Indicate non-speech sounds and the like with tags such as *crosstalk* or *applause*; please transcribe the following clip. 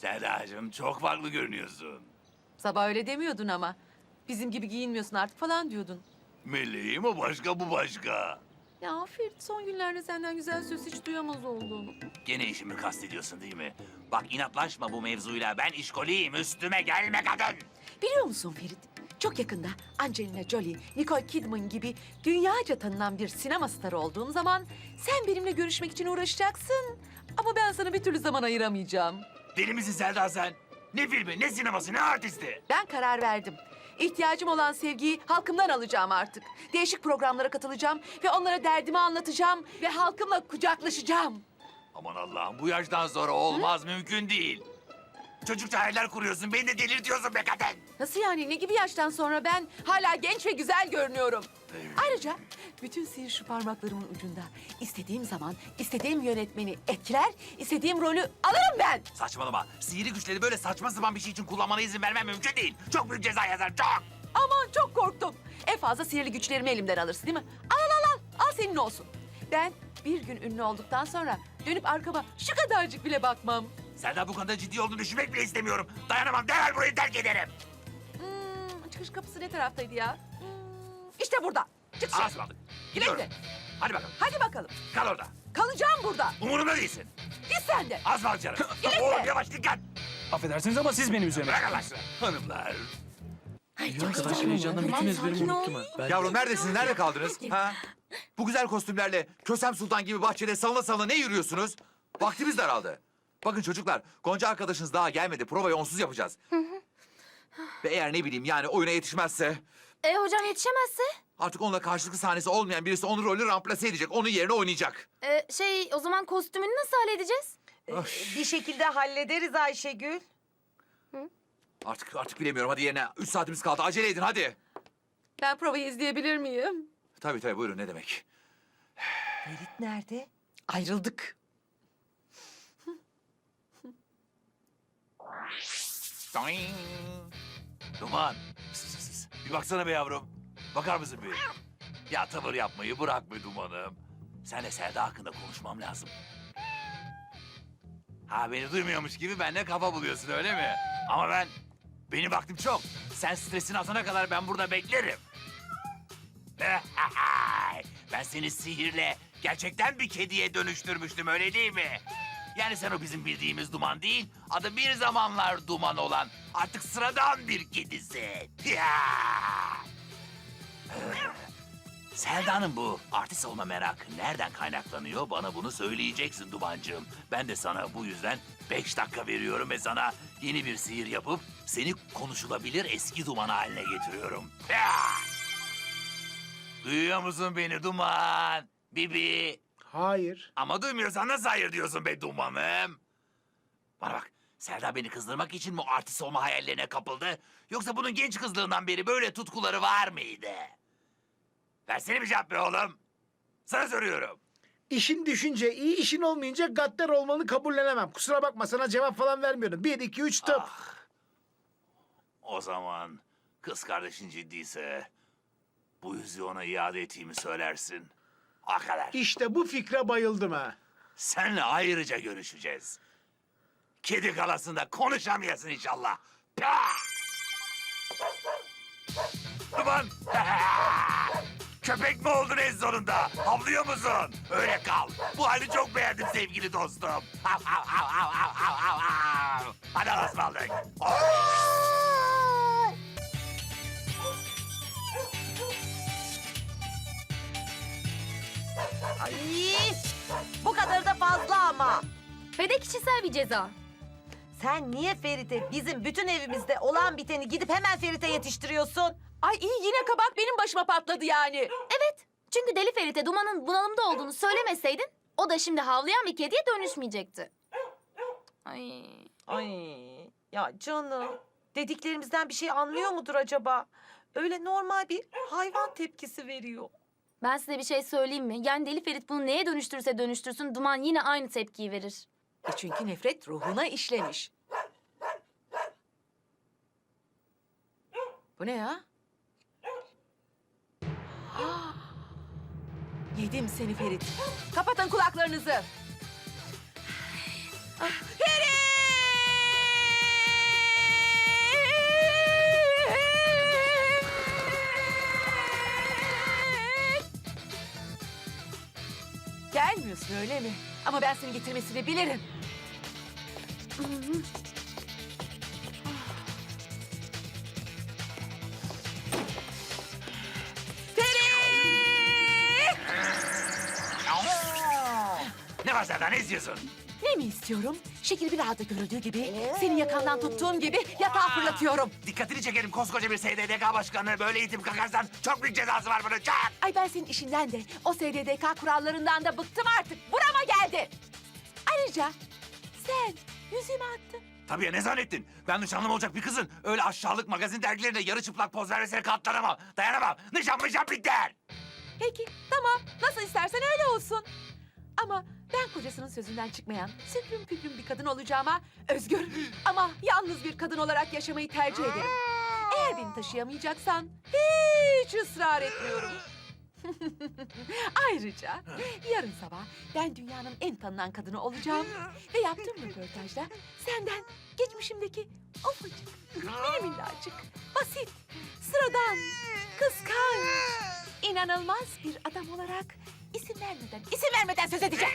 Sedacığım çok farklı görünüyorsun. Sabah öyle demiyordun ama. Bizim gibi giyinmiyorsun artık falan diyordun. Meleğim o başka bu başka. Ya Ferit son günlerde senden güzel söz hiç duyamaz oldum. Gene işimi kastediyorsun değil mi? Bak inatlaşma bu mevzuyla. Ben işkoliyim. Üstüme gelme kadın. Biliyor musun Ferit? Çok yakında Angelina Jolie, Nicole Kidman gibi dünyaca tanınan bir sinema starı olduğum zaman sen benimle görüşmek için uğraşacaksın. Ama ben sana bir türlü zaman ayıramayacağım. Deli misin Selda sen? Ne filmi, ne sineması, ne artisti? Ben karar verdim. İhtiyacım olan sevgiyi halkımdan alacağım artık. Değişik programlara katılacağım ve onlara derdimi anlatacağım ve halkımla kucaklaşacağım. Aman Allah'ım bu yaştan sonra olmaz, mümkün değil. Çocukça hayaller kuruyorsun, beni de delirtiyorsun be kadın. Nasıl yani? Ne gibi yaştan sonra ben hala genç ve güzel görünüyorum? Ayrıca bütün sihir şu parmaklarımın ucunda. İstediğim zaman istediğim yönetmeni etkiler, istediğim rolü alırım ben. Saçmalama. Sihirli güçleri böyle saçma sapan bir şey için kullanmana izin vermem mümkün değil. Çok büyük ceza yazar, çok. Aman çok korktum. En fazla sihirli güçlerimi elimden alırsın değil mi? Al al al al. Al senin olsun. Ben bir gün ünlü olduktan sonra dönüp arkama şu kadarcık bile bakmam. Selda bu konuda ciddi olduğunu düşünmek bile istemiyorum. Dayanamam, derhal burayı terk ederim. Hmm, çıkış kapısı ne taraftaydı ya? Hmm, işte burada. Çık dışarı. Asmadık. Gidiyorum. Bekle. Hadi bakalım, Hadi bakalım. kal orada. Kalacağım burada. Umurumda değilsin. Git sen de. Az var canım. Oğlum yavaş dikkat. Affedersiniz ama siz benim üzerime. Bırak Allah aşkına. Hanımlar. İyi arkadaş heyecandan bütün ezberimi unuttum. Ben... Yavrum neredesiniz? Nerede kaldınız? Ha? Bu güzel kostümlerle Kösem Sultan gibi bahçede salına salına ne yürüyorsunuz? Vaktimiz daraldı. Bakın çocuklar, Gonca arkadaşınız daha gelmedi. Provayı onsuz yapacağız. Ve eğer ne bileyim yani oyuna yetişmezse... E hocam yetişemezse? Artık onunla karşılıklı sahnesi olmayan birisi onun rolünü ramplase edecek. Onun yerine oynayacak. E, şey o zaman kostümünü nasıl halledeceğiz? Bir şekilde hallederiz Ayşegül. Artık artık bilemiyorum. Hadi yerine. Üç saatimiz kaldı. Acele edin hadi. Ben provayı izleyebilir miyim? Tabii tabii buyurun ne demek. Ferit nerede? Ayrıldık. Doing. Duman. Sus, sus, sus. Bir baksana be yavrum. Bakar mısın bir? Ya tavır yapmayı bırak be Duman'ım. Senle Selda hakkında konuşmam lazım. Ha beni duymuyormuş gibi benimle kafa buluyorsun öyle mi? Ama ben... Benim vaktim çok. Sen stresini atana kadar ben burada beklerim. *laughs* ben seni sihirle gerçekten bir kediye dönüştürmüştüm öyle değil mi? Yani sen o bizim bildiğimiz duman değil, adı bir zamanlar duman olan artık sıradan bir kedisin. *laughs* Selda'nın bu artist olma merakı nereden kaynaklanıyor bana bunu söyleyeceksin Dumancığım. Ben de sana bu yüzden beş dakika veriyorum ve sana yeni bir sihir yapıp seni konuşulabilir eski duman haline getiriyorum. *laughs* Duyuyor musun beni Duman? Bibi. Hayır. Ama duymuyorsan nasıl hayır diyorsun be dumanım? Bana bak, Selda beni kızdırmak için mi artist olma hayallerine kapıldı? Yoksa bunun genç kızlığından beri böyle tutkuları var mıydı? Versene bir cevap be oğlum. Sana soruyorum. İşin düşünce, iyi işin olmayınca gaddar olmanı kabullenemem. Kusura bakma sana cevap falan vermiyorum. Bir, iki, üç, tıp. Ah. O zaman kız kardeşin ciddiyse bu yüzüğü ona iade ettiğimi söylersin. O kadar. İşte bu fikre bayıldım ha. Seninle ayrıca görüşeceğiz. Kedi kalasında konuşamayasın inşallah. Pah! Duman! *laughs* Köpek mi oldun en sonunda? Havlıyor musun? Öyle kal. Bu hali çok beğendim sevgili dostum. Hav, hav, hav, hav, hav, hav, hav, hav. Hadi ısmarladık. Ay, bu kadar da fazla ama. Ve de kişisel bir ceza. Sen niye Ferit'e bizim bütün evimizde olan biteni gidip hemen Ferit'e yetiştiriyorsun? Ay iyi yine kabak benim başıma patladı yani. Evet. Çünkü Deli Ferit'e Duman'ın bunalımda olduğunu söylemeseydin... ...o da şimdi havlayan bir kediye dönüşmeyecekti. Ay. Ay ya canım. Dediklerimizden bir şey anlıyor mudur acaba? Öyle normal bir hayvan tepkisi veriyor. Ben size bir şey söyleyeyim mi? Yani Deli Ferit bunu neye dönüştürse dönüştürsün... ...Duman yine aynı tepkiyi verir. E çünkü nefret ruhuna işlemiş. Bu ne ya? Yedim seni Ferit. Kapatın kulaklarınızı. Ah, Ferit! Gelmiyorsun öyle mi? Ama ben seni getirmesini bilirim. Var Selda ne mi istiyorum? Şekil bir ağda görüldüğü gibi, seni yakandan tuttuğum gibi yatağa fırlatıyorum. Dikkatini çekerim koskoca bir SDDK başkanı böyle eğitim kakarsan çok büyük cezası var bunun. Çak! Ay ben senin işinden de, o SDDK kurallarından da bıktım artık. Burama geldi. Ayrıca sen yüzüğümü attın. Tabii ya ne zannettin? Ben nişanlım olacak bir kızın öyle aşağılık magazin dergilerinde yarı çıplak poz vermesine katlanamam. Dayanamam. Nişan mışan biter. Peki tamam nasıl istersen öyle olsun. Ama ben kocasının sözünden çıkmayan süprüm püprüm bir kadın olacağıma özgür ama yalnız bir kadın olarak yaşamayı tercih ederim. Eğer beni taşıyamayacaksan hiç ısrar etmiyorum. *laughs* Ayrıca yarın sabah ben dünyanın en tanınan kadını olacağım ve yaptığım röportajda senden geçmişimdeki ufacık, mini basit, sıradan, kıskanç, inanılmaz bir adam olarak isim vermeden, isim vermeden söz edeceğim.